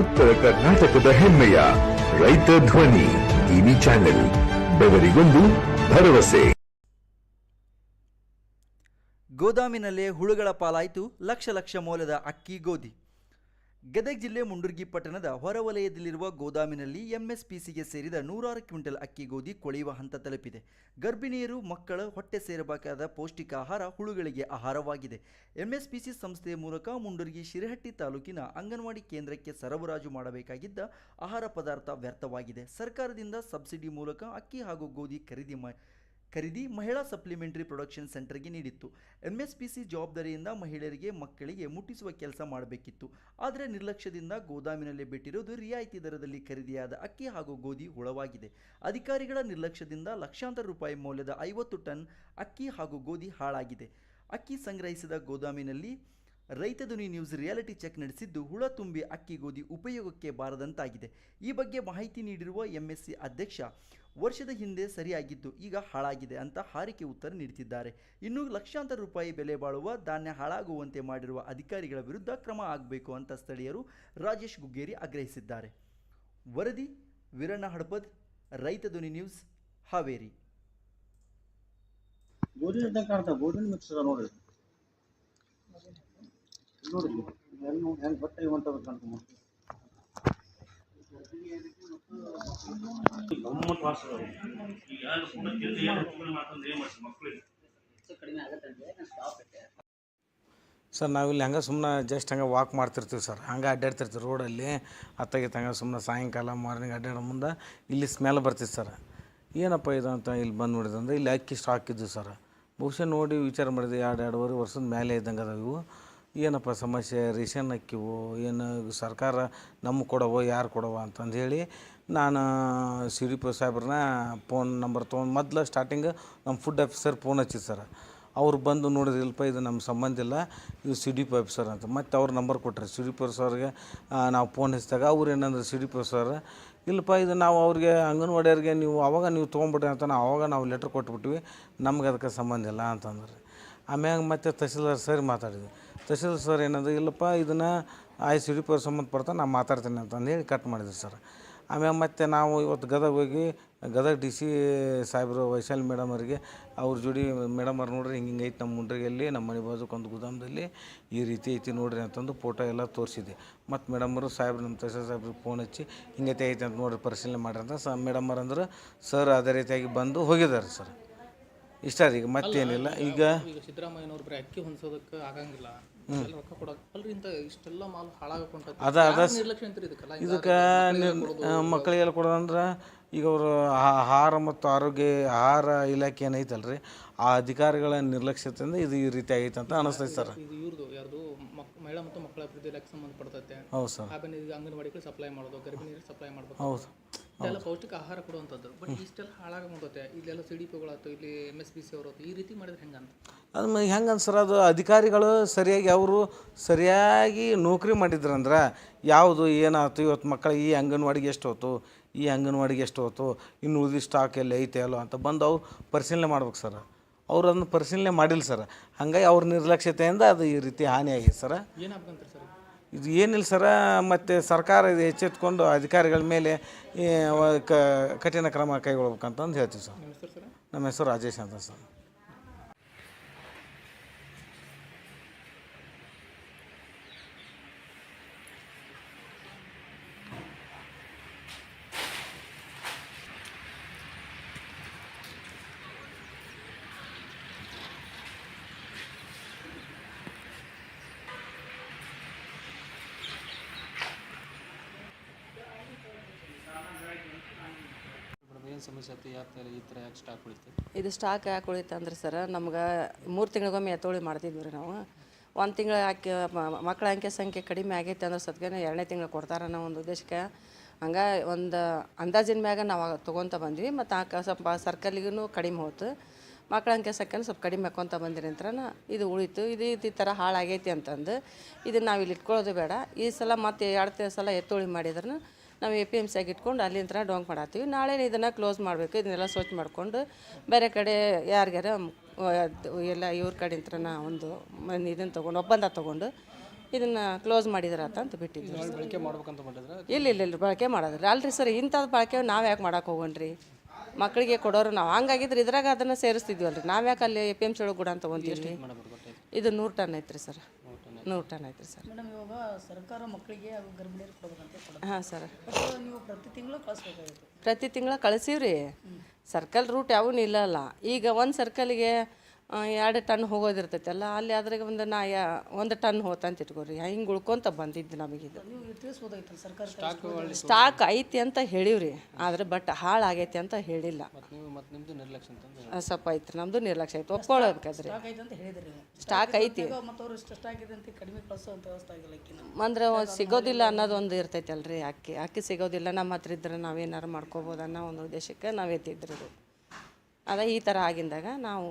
ಉತ್ತರ ಕರ್ನಾಟಕದ ಹೆಮ್ಮೆಯ ರೈತ ಧ್ವನಿ ಟಿವಿ ಚಾನೆಲ್, ಬೆವರಿಗೊಂದು ಭರವಸೆ. ಗೋದಾಮಿನಲ್ಲೇ ಹುಳುಗಳ ಪಾಲಾಯಿತು ಲಕ್ಷ ಲಕ್ಷ ಮೌಲ್ಯದ ಅಕ್ಕಿ ಗೋಧಿ. ಗದಗ ಜಿಲ್ಲೆ ಮುಂಡುರ್ಗಿ ಪಟ್ಟಣದ ಹೊರವಲಯದಲ್ಲಿರುವ ಗೋದಾಮಿನಲ್ಲಿ ಎಂಎಸ್ಪಿಸಿಗೆ ಸೇರಿದ ನೂರಾರು ಕ್ವಿಂಟಲ್ ಅಕ್ಕಿ ಗೋಧಿ ಕೊಳೆಯುವ ಹಂತ ತಲುಪಿದೆ. ಗರ್ಭಿಣಿಯರು ಮಕ್ಕಳ ಹೊಟ್ಟೆ ಸೇರಬೇಕಾದ ಪೌಷ್ಟಿಕ ಆಹಾರ ಹುಳುಗಳಿಗೆ ಆಹಾರವಾಗಿದೆ. ಎಂಎಸ್ಪಿಸಿ ಸಂಸ್ಥೆಯ ಮೂಲಕ ಮುಂಡರ್ಗಿ ಶಿರಹಟ್ಟಿ ತಾಲೂಕಿನ ಅಂಗನವಾಡಿ ಕೇಂದ್ರಕ್ಕೆ ಸರಬರಾಜು ಮಾಡಬೇಕಾಗಿದ್ದ ಆಹಾರ ಪದಾರ್ಥ ವ್ಯರ್ಥವಾಗಿದೆ. ಸರ್ಕಾರದಿಂದ ಸಬ್ಸಿಡಿ ಮೂಲಕ ಅಕ್ಕಿ ಹಾಗೂ ಗೋಧಿ ಖರೀದಿ ಖರೀದಿ ಮಹಿಳಾ ಸಪ್ಲಿಮೆಂಟರಿ ಪ್ರೊಡಕ್ಷನ್ ಸೆಂಟರ್ಗೆ ನೀಡಿತ್ತು. ಎಂಎಸ್ಪಿಸಿ ಜವಾಬ್ದಾರಿಯಿಂದ ಮಹಿಳೆಯರಿಗೆ ಮಕ್ಕಳಿಗೆ ಮುಟ್ಟಿಸುವ ಕೆಲಸ ಮಾಡಬೇಕಿತ್ತು. ಆದರೆ ನಿರ್ಲಕ್ಷ್ಯದಿಂದ ಗೋದಾಮಿನಲ್ಲಿ ಬಿಟ್ಟಿರುವುದು ರಿಯಾಯಿತಿ ದರದಲ್ಲಿ ಖರೀದಿಯಾದ ಅಕ್ಕಿ ಹಾಗೂ ಗೋಧಿ ಹುಳವಾಗಿದೆ. ಅಧಿಕಾರಿಗಳ ನಿರ್ಲಕ್ಷ್ಯದಿಂದ ಲಕ್ಷಾಂತರ ರೂಪಾಯಿ ಮೌಲ್ಯದ ಐವತ್ತು ಟನ್ ಅಕ್ಕಿ ಹಾಗೂ ಗೋಧಿ ಹಾಳಾಗಿದೆ. ಅಕ್ಕಿ ಸಂಗ್ರಹಿಸಿದ ಗೋದಾಮಿನಲ್ಲಿ ರೈತ ಧ್ವನಿ ನ್ಯೂಸ್ ರಿಯಾಲಿಟಿ ಚೆಕ್ ನಡೆಸಿದ್ದು ಹುಳ ತುಂಬಿ ಅಕ್ಕಿ ಗೋಧಿ ಉಪಯೋಗಕ್ಕೆ ಬಾರದಂತಾಗಿದೆ. ಈ ಬಗ್ಗೆ ಮಾಹಿತಿ ನೀಡಿರುವ ಎಂಎಸ್ಸಿ ಅಧ್ಯಕ್ಷ, ವರ್ಷದ ಹಿಂದೆ ಸರಿಯಾಗಿದ್ದು ಈಗ ಹಾಳಾಗಿದೆ ಅಂತ ಹಾರಿಕೆ ಉತ್ತರ ನೀಡುತ್ತಿದ್ದಾರೆ. ಇನ್ನು ಲಕ್ಷಾಂತರ ರೂಪಾಯಿ ಬೆಲೆ ಬಾಳುವ, ಧಾನ್ಯ ಹಾಳಾಗುವಂತೆ ಮಾಡಿರುವ ಅಧಿಕಾರಿಗಳ ವಿರುದ್ಧ ಕ್ರಮ ಆಗಬೇಕು ಅಂತ ಸ್ಥಳೀಯರು ರಾಜೇಶ್ ಗುಗ್ಗೇರಿ ಆಗ್ರಹಿಸಿದ್ದಾರೆ. ವರದಿ, ವೀರಣ್ಣ ಹಡಪದ್, ರೈತ ಧ್ವನಿ ನ್ಯೂಸ್, ಹಾವೇರಿ. ನೋಡಿ ಹೆಂಗ್ ಹೆಂಗ್ ಬಟ್ಟೆ ಹೊಂಟದ ಕಾಣ್ತಾವ ಗಮ್ಮತ್ ವಾಸ ಅದಾವ. ಈಗ ಯಾರು ಸುಮ್ಮನೆ ತಿಂದು ಏನು ಸುಮ್ಮನೆ ಮಾಡ್ಕೊಂಡು ಏನ್ ಮಾಡ್ತಾರೆ ಮಕ್ಕಳಿಗೆ ಸರ್ ನಾವಿಲ್ಲಿ ಹಂಗೆ ಸುಮ್ಮನೆ ಜಸ್ಟ್ ಹಂಗೆ ವಾಕ್ ಮಾಡ್ತಿರ್ತೀವಿ ಸರ್. ಹಂಗೆ ಅಡ್ಡಾಡ್ತಿರ್ತೀವಿ ರೋಡಲ್ಲಿ ಅತ್ತಾಗಿತ್ತು ಹಂಗೆ ಸುಮ್ಮನೆ ಸಾಯಂಕಾಲ ಮಾರ್ನಿಂಗ್ ಅಡ್ಡಾಡೋ ಮುಂದೆ ಇಲ್ಲಿ ಸ್ಮೆಲ್ ಬರ್ತಿತ್ತು ಸರ್. ಏನಪ್ಪ ಇದು ಅಂತ ಇಲ್ಲಿ ಬಂದು ನೋಡಿದಂದ್ರೆ ಇಲ್ಲಿ ಅಕ್ಕಿ ಸ್ಟಾಕ್ ಇದ್ದು ಸರ್. ಬಹುಶಃ ನೋಡಿ ವಿಚಾರ ಮಾಡಿದೆ ಎರಡು ಎರಡೂವರೆ ವರ್ಷದ ಮೇಲೆ ಇದ್ದಂಗೆ ಅದಾವ ಇವು. ಏನಪ್ಪ ಸಮಸ್ಯೆ? ರೇಷನ್ ಅಕ್ಕಿವು? ಏನು ಸರ್ಕಾರ ನಮ್ಗೆ ಕೊಡವೋ, ಯಾರು ಕೊಡವ ಅಂತಂದು ಹೇಳಿ ನಾನು ಸಿ ಡಿ ಪಿ ಸಾಹೇಬ್ರನ್ನ ಫೋನ್ ನಂಬರ್ ತೊಗೊಂಡು ಮೊದ್ಲು ಸ್ಟಾರ್ಟಿಂಗ್ ನಮ್ಮ ಫುಡ್ ಆಫೀಸರ್ ಫೋನ್ ಹಚ್ಚಿದ್ದು ಸರ್. ಅವ್ರು ಬಂದು ನೋಡಿದ್ರೆ ಇಲ್ಪ ಇದು ನಮ್ಮ ಸಂಬಂಧ ಇಲ್ಲ, ಇದು ಸಿ ಡಿ ಪಿ ಆಫೀಸರ್ ಅಂತ. ಮತ್ತು ಅವ್ರ ನಂಬರ್ ಕೊಟ್ಟರೆ ಸಿ ಡಿ ಪಿ ಸರ್ಗೆ ನಾವು ಫೋನ್ ಹಚ್ಚಿದಾಗ ಅವ್ರು ಏನಂದ್ರೆ ಸಿ ಡಿ ಪಿ ಸರ್, ಇಲ್ಲಪ್ಪ, ಇದು ನಾವು ಅವ್ರಿಗೆ ಅಂಗನವಾಡಿಯವ್ರಿಗೆ ನೀವು ಅವಾಗ ನೀವು ತೊಗೊಂಬಿಟ್ರಿ ಅಂತ ನಾವು ಅವಾಗ ನಾವು ಲೆಟ್ರ್ ಕೊಟ್ಬಿಟ್ವಿ. ನಮ್ಗೆ ಅದಕ್ಕೆ ಸಂಬಂಧ ಇಲ್ಲ ಅಂತಂದ್ರೆ. ಆಮ್ಯಾಗ ಮತ್ತೆ ತಹಸೀಲ್ದಾರ್ ಸರ್ ಮಾತಾಡಿದ್ವಿ ತಹಸೀಲ್ದಾರ್ ಸರ್ ಏನಂದ್ರೆ, ಇಲ್ಲಪ್ಪ, ಇದನ್ನು ಆಯ್ ಸಿ ಡಿ ಪಿ ಸಂಬಂಧಪಡ್ತಾ ನಾನು ಮಾತಾಡ್ತೀನಿ ಅಂತಂದು ಹೇಳಿ ಕಟ್ ಮಾಡಿದ್ವಿ ಸರ್. ಆಮ್ಯಾಗ ಮತ್ತೆ ನಾವು ಇವತ್ತು ಗದಗ ಹೋಗಿ, ಗದಗ ಡಿ ಸಿ ಸಾಹೇಬರು ವೈಶಾಲಿ ಮೇಡಮ್ ಅವರಿಗೆ, ಅವ್ರ ಜೋಡಿ ಮೇಡಮ್ ಅವ್ರು ನೋಡ್ರಿ, ಹಿಂಗೆ ಐತೆ ನಮ್ಮ ಮುಂಡ್ರಿಗೆಲ್ಲಿ ನಮ್ಮ ಮನೆ ಬಾಜುಕೊಂದು ಗುದಾಮದಲ್ಲಿ ಈ ರೀತಿ ಐತಿ ನೋಡ್ರಿ ಅಂತಂದು ಫೋಟೋ ಎಲ್ಲ ತೋರಿಸಿದೆ ಮತ್ತು ಮೇಡಮರು ಸಾಹೇಬ್ರು ನಮ್ಮ ತಹಸೀಲ್ ಸಾಹೇಬ್ರಿಗೆ ಫೋನ್ ಹಚ್ಚಿ ಹಿಂಗೈತೆ ಐತೆ ಅಂತ ನೋಡ್ರಿ ಪರಿಶೀಲನೆ ಮಾಡ್ರಿ ಅಂತ ಸ ಮೇಡಮ್ ಅವ್ರು ಅಂದ್ರೆ, ಸರ್ ಅದೇ ರೀತಿಯಾಗಿ ಬಂದು ಹೋಗಿದ್ದಾರೆ ಸರ್. ಇಷ್ಟ ರೀ ಈಗ ಮತ್ತೇನಿಲ್ಲ. ಈಗ ಈಗ ಸಿದ್ದರಾಮಯ್ಯನವ್ರು ಬರೀ ಅಕ್ಕಿ ಹೊಂದ್ಸೋದಕ್ಕೆ ಆಗಂಗಿಲ್ಲ. ಎಲ್ಲ ರೊಕ್ಕ ಅಲ್ರಿ ಇಂಥ ಇಷ್ಟೆಲ್ಲ ಮಾಲ್ ಹಾಳಾಗಕೊಂಡ ಅದ ಅದ ನಿರ್ಲಕ್ಷ್ಯ ಅಂತೀರಿ ಇದಕ್ಕೆಲ್ಲ ಇದಕ್ಕೆ ಮಕ್ಕಳಿಗೆಲ್ಲ ಕೊಡೋದಂದ್ರೆ ಈಗ ಅವರು ಆಹಾರ ಮತ್ತು ಆರೋಗ್ಯ ಆಹಾರ ಇಲಾಖೆ ಏನೈತಲ್ರಿ ಆ ಅಧಿಕಾರಿಗಳ ನಿರ್ಲಕ್ಷ್ಯತೆಯಿಂದ ಇದು ಈ ರೀತಿ ಆಗೈತೆ ಅಂತ ಅನಿಸ್ತೈತೆ ಸರ್. ಇದು ಇವ್ರದ್ದು ಯಾರ್ದು ಮಕ್ ಮಹಿಳಾ ಮತ್ತು ಮಕ್ಕಳ ಅಭಿವೃದ್ಧಿ ಇಲಾಖೆ ಸಂಬಂಧಪಡ್ತೈತೆ. ಹೌದು ಸರ್. ಆಮೇಲೆ ಈಗ ಅಂಗನವಾಡಿಗಳು ಸಪ್ಲೈ ಮಾಡೋದು ಗರ್ಭಿಣಿಯರಿಗೆ ಸಪ್ಲೈ ಮಾಡ್ಬೇಕು. ಹೌದು ಇದೆಲ್ಲ ಪೌಷ್ಟಿಕ ಆಹಾರ ಕೊಡುವಂಥದ್ದು. ಬಟ್ ಇಷ್ಟೆಲ್ಲ ಹಾಳಾಗ ಮುಂದತೆ ಇಲ್ಲೆಲ್ಲ ಸಿ ಡಿ ಪಿಗಳಾಯ್ತು ಇಲ್ಲಿ ಎಂ ಎಸ್ ಪಿ ಸಿ ಅವರು ಈ ರೀತಿ ಮಾಡಿದ್ರೆ ಹೆಂಗಂತ? ಅದು ಹೆಂಗೆ ಅನ್ಸರ್ ಅದು? ಅಧಿಕಾರಿಗಳು ಸರಿಯಾಗಿ ಅವರು ಸರಿಯಾಗಿ ನೌಕರಿ ಮಾಡಿದ್ರಂದ್ರೆ ಯಾವುದು ಏನಾಯ್ತು? ಇವತ್ತು ಮಕ್ಕಳ ಈ ಅಂಗನವಾಡಿಗೆ ಎಷ್ಟು ಹೋತು? ಈ ಅಂಗನವಾಡಿಗೆ ಎಷ್ಟು ಹೋತು? ಇನ್ನು ಉಳಿದ ಸ್ಟಾಕ್ ಎಲ್ಲ ಐತೆ ಅಲ್ಲೋ ಅಂತ ಬಂದು ಅವ್ರು ಪರಿಶೀಲನೆ ಮಾಡ್ಬೇಕು ಸರ್. ಅವ್ರು ಅದನ್ನು ಪರಿಶೀಲನೆ ಮಾಡಿಲ್ಲ ಸರ್. ಹಾಗಾಗಿ ಅವ್ರ ನಿರ್ಲಕ್ಷ್ಯತೆಯಿಂದ ಅದು ಈ ರೀತಿ ಹಾನಿಯಾಗಿದೆ ಸರ್. ಏನಾಗ್ಬೇಕಂತ ಸರ್? ಇದು ಏನಿಲ್ಲ ಸರ ಮತ್ತು ಸರ್ಕಾರ ಇದು ಎಚ್ಚೆತ್ಕೊಂಡು ಅಧಿಕಾರಿಗಳ ಮೇಲೆ ಕಠಿಣ ಕ್ರಮ ಕೈಗೊಳ್ಬೇಕಂತಂದು ಹೇಳ್ತೀವಿ ಸರ್. ಸರ್. ನಮ್ಮ ಹೆಸರು ರಾಜೇಶ್ ಅಂತ ಸರ್. ಏನು ಸಮಸ್ಯೆ ಯಾಕೆ ಈ ಯಾಕೆ ಸ್ಟಾಕ್ ಉಳಿತು? ಇದು ಸ್ಟಾಕ್ ಯಾಕೆ ಉಳಿತು ಅಂದ್ರೆ ಸರ್ ನಮ್ಗೆ ಮೂರು ತಿಂಗಳಿಗೊಮ್ಮೆ ಎತ್ತೋಳಿ ಮಾಡ್ತಿದ್ವಿ ರೀ ನಾವು. ಒಂದು ತಿಂಗಳು ಹಾಕಿ ಮಕ್ಕಳ ಅಂಕೆ ಸಂಖ್ಯೆ ಕಡಿಮೆ ಆಗೈತೆ ಅಂದ್ರೆ ಸದ್ಯನೇ ಎರಡನೇ ತಿಂಗಳು ಕೊಡ್ತಾರೆ ಅನ್ನೋ ಒಂದು ಉದ್ದೇಶಕ್ಕೆ. ಹಂಗೆ ಒಂದು ಅಂದಾಜಿನ ಮ್ಯಾಗ ನಾವು ತೊಗೊತ ಬಂದ್ವಿ ಮತ್ತು ಆ ಸ್ವಲ್ಪ ಸರ್ಕಲ್ಗೂ ಕಡಿಮೆ ಹೋಯ್ತು ಮಕ್ಕಳ ಅಂಕೆ ಸಂಖ್ಯೆನೂ ಸ್ವಲ್ಪ ಕಡಿಮೆ ಹಾಕ್ಕೊತ ಬಂದಿರಿ ಅಂತ ಇದು ಉಳಿತು. ಇದು ಈ ಥರ ಹಾಳಾಗೈತಿ ಅಂತಂದು ಇದನ್ನು ನಾವು ಇಲ್ಲಿ ಇಟ್ಕೊಳ್ಳೋದು ಬೇಡ. ಈ ಸಲ ಮತ್ತೆ ಎರಡು ಸಲ ಎತ್ತೋಳಿ ಮಾಡಿದ್ರೂ ನಾವು ಎ ಪಿ ಎಂ ಸಿಯಾಗಿ ಇಟ್ಕೊಂಡು ಅಲ್ಲಿಂದ ಡೋಂಗ್ ಮಾಡತ್ತೀವಿ. ನಾಳೆ ಇದನ್ನು ಕ್ಲೋಸ್ ಮಾಡಬೇಕು ಇದನ್ನೆಲ್ಲ ಸ್ವಚ್ಛ ಮಾಡಿಕೊಂಡು ಬೇರೆ ಕಡೆ ಯಾರಿಗಾರ ಎಲ್ಲ ಇವ್ರ ಕಡೆಯಿಂದ ಒಂದು ಇದನ್ನು ತೊಗೊಂಡು ಒಪ್ಪಂದ ತೊಗೊಂಡು ಇದನ್ನು ಕ್ಲೋಸ್ ಮಾಡಿದ್ರಾತ ಅಂತ ಬಿಟ್ಟಿದ್ವಿ. ಮಾಡಿದ್ರೆ? ಇಲ್ಲ ಇಲ್ಲ ಇಲ್ಲ ಬಳಕೆ ಮಾಡೋದ್ರಿ ಅಲ್ರಿ ಸರ್ ಇಂಥದ್ದು ಬಳಕೆ ನಾವು ಯಾಕೆ ಮಾಡೋಕೆ ಹೋಗೋಣ್ರಿ? ಮಕ್ಕಳಿಗೆ ಕೊಡೋರು ನಾವು. ಹಂಗಾಗಿದ್ರೆ ಇದ್ರಾಗ ಅದನ್ನು ಸೇರಿಸ್ತಿದ್ವಲ್ರಿ ನಾವು ಯಾಕೆ ಅಲ್ಲಿ ಎ ಪಿ ಎಂ ಸಿ ಒಳಗೆ ಗುಡ ಅಂತ ತೊಗೊಂತೀವಿ ಇದು ನೂರು ಟನ್ ಐತ್ರಿ ಸರ್. ನೂರು ಟನ್ ಐತ್ರಿ ಸರ್. ಮೇಡಮ್ ಇವಾಗ ಸರ್ಕಾರ ಮಕ್ಕಳಿಗೆ ಹಾಗೂ ಗರ್ಭಿಣಿಯರು ಕೊಡ್ಬೇಕಂತ ಹಾಂ ಸರ್. ನೀವು ಪ್ರತಿ ತಿಂಗಳು ಕಳಿಸ್ಬೇಕಾಗಿತ್ತು. ಪ್ರತಿ ತಿಂಗಳ ಕಳಿಸೀವ್ರಿ. ಸರ್ಕಲ್ ರೂಟ್ ಯಾವೂ ನಿಲ್ಲಲ್ಲ ಈಗ ಒಂದು ಸರ್ಕಲ್ಗೆ ಎರಡು ಟನ್ ಹೋಗೋದಿರ್ತೈತಲ್ಲ ಅಲ್ಲಿ ಅದ್ರಾಗ ಒಂದು ನಾ ಯಾ ಒಂದು ಟನ್ ಹೋತಂತ ಇಟ್ಕೋರಿ ಹಿಂಗೆ ಉಳ್ಕೊಂತ ಬಂದಿದ್ದು ನಮಗಿದು ನೀವು ತಿಳಿಸ್ಬೋದಾಗಿತ್ತು ಸರ್ಕಾರ ಸ್ಟಾಕ್ ಐತಿ ಅಂತ ಹೇಳಿವ್ರಿ ಆದ್ರೆ ಬಟ್ ಹಾಳಾಗೈತಿ ಅಂತ ಹೇಳಿಲ್ಲ. ನೀವು ಮತ್ತು ನಿಮ್ಮದು ನಿರ್ಲಕ್ಷ್ಯ ಅಂತಂದ್ರೆ ಆ, ಸ್ವಲ್ಪ ಐತ್ರಿ ನಮ್ದು ನಿರ್ಲಕ್ಷ್ಯ ಐತಿ ಒಪ್ಕೊಳ್ಳೋದ್ರಿ ಸ್ಟಾಕ್ ಐತೆ ಅಂತ ಹೇಳಿದ್ರಿ ಸ್ಟಾಕ್ ಐತಿ ಮತ್ತು ಅವ್ರು ಸ್ಟಾಕ್ ಇದೆ ಅಂತ ಕಡಿಮೆ ಕಳಿಸೋ ಅಂತ ವ್ಯವಸ್ಥೆ ಆಗಿಲ್ಲ ಆಕಿನ ಅಂದ್ರೆ ಸಿಗೋದಿಲ್ಲ ಅನ್ನೋದು ಒಂದು ಇರ್ತೈತಲ್ರಿ ಅಕ್ಕಿ. ಅಕ್ಕಿ ಸಿಗೋದಿಲ್ಲ ನಮ್ಮ ಹತ್ರ ಇದ್ರೆ ನಾವೇನಾರು ಮಾಡ್ಕೋಬೋದು ಅನ್ನೋ ಒಂದು ಉದ್ದೇಶಕ್ಕೆ ನಾವು ಎತ್ತಿದ್ರಿ ಅದ ಈ ಥರ ಆಗಿಂದಾಗ ನಾವು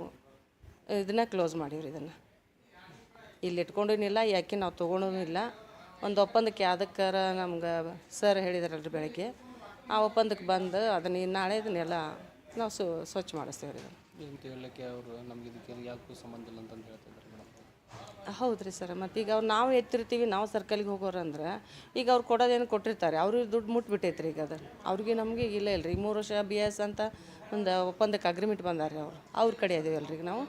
ಇದನ್ನ ಕ್ಲೋಸ್ ಮಾಡೀವ್ರಿ ಇದನ್ನು. ಇಲ್ಲಿ ಇಟ್ಕೊಂಡೇನಿಲ್ಲ ಯಾಕೆ ನಾವು ತೊಗೊಂಡೂ ಇಲ್ಲ. ಒಂದು ಒಪ್ಪಂದಕ್ಕೆ ಅದಕ್ಕಾರ ನಮ್ಗೆ ಸರ್ ಹೇಳಿದಾರಲ್ರಿ ಬೆಳಗ್ಗೆ, ಆ ಒಪ್ಪಂದಕ್ಕೆ ಬಂದು ಅದನ್ನ ನಾಳೆ ಇದನ್ನೆಲ್ಲ ನಾವು ಸ್ವಚ್ಛ ಮಾಡಿಸ್ತೇವೆ ರೀ ಏನು ಹೇಳಲಿಕ್ಕೆ ಅವರು ನಮ್ಗೆ ಇದಕ್ಕೆ ಯಾಕೂ ಸಂಬಂಧ ಇಲ್ಲ ಅಂತಂದು ಹೇಳ್ತಾ ಇದ್ದಾರೆ ಮೇಡಮ್ ಹೌದು ರೀ ಸರ್, ಮತ್ತು ಈಗ ಅವ್ರು ನಾವು ಎತ್ತಿರ್ತೀವಿ, ನಾವು ಸರ್ಕಲ್ಗೆ ಹೋಗೋರು ಅಂದ್ರೆ ಈಗ ಅವ್ರು ಕೊಡೋದೇನು ಕೊಟ್ಟಿರ್ತಾರೆ, ಅವ್ರಿಗೆ ದುಡ್ಡು ಮುಟ್ಬಿಟ್ಟೈತ್ರಿ ಈಗ ಅದು. ಅವ್ರಿಗೆ ನಮಗೆ ಇಲ್ಲ ಇಲ್ರಿ ರೀ ಮೂರು ವರ್ಷ ಬಿ ಎಸ್ ಅಂತ ಒಂದು ಒಪ್ಪಂದಕ್ಕೆ ಅಗ್ರಿಮೆಂಟ್ ಬಂದಾರೆ ಅವರು. ಅವ್ರ ಕಡೆ ಇದೀವಲ್ರಿ ನಾವು.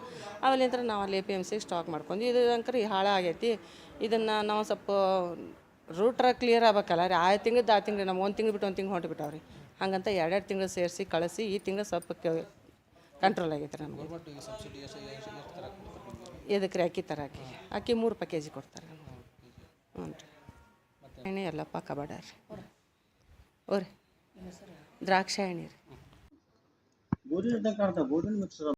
ಆಮೇಲಿಂದ ನಾವು ಅಲ್ಲಿ ಎ ಪಿ ಎಂ ಸಿಗೆ ಸ್ಟಾಕ್ ಮಾಡ್ಕೊಂಡು, ಇದು ಅಂಕರಿ ಹಾಳ ಆಗೈತಿ. ಇದನ್ನು ನಾವು ಸ್ವಲ್ಪ ರೂಟ್ರ ಕ್ಲಿಯರ್ ಆಗ್ಬೇಕಲ್ಲ ರೀ ಆ ತಿಂಗ್ಳದ್ದು ಆ ತಿಂಗಳು ನಾವು ಒಂದು ತಿಂಗ್ಳು ಬಿಟ್ಟು ಒಂದು ತಿಂಗ್ಳು ಹಾಗಂತ ಹಂಗಂತ ಎರಡೆರಡು ತಿಂಗಳು ಸೇರಿಸಿ ಕಳಿಸಿ ಈ ತಿಂಗಳು ಸ್ವಲ್ಪ ಕಂಟ್ರೋಲ್ ಆಗೈತೆ ನಮಗೆ. ಥರ ಎದಕ್ಕೆ ರೀ ಅಕ್ಕಿ? ತರಕ್ಕೆ ಅಕ್ಕಿ ಮೂರು ರೂಪಾಯಿ ಕೆ ಜಿ ಕೊಡ್ತಾರೆ. ಹ್ಞೂ ರೀ. ಎಣ್ಣೆ ಎಲ್ಲಪ್ಪ ಕಬಾಡ ರೀ. ಓ ರೀ. ದ್ರಾಕ್ಷಾಯಣಿ ರೀ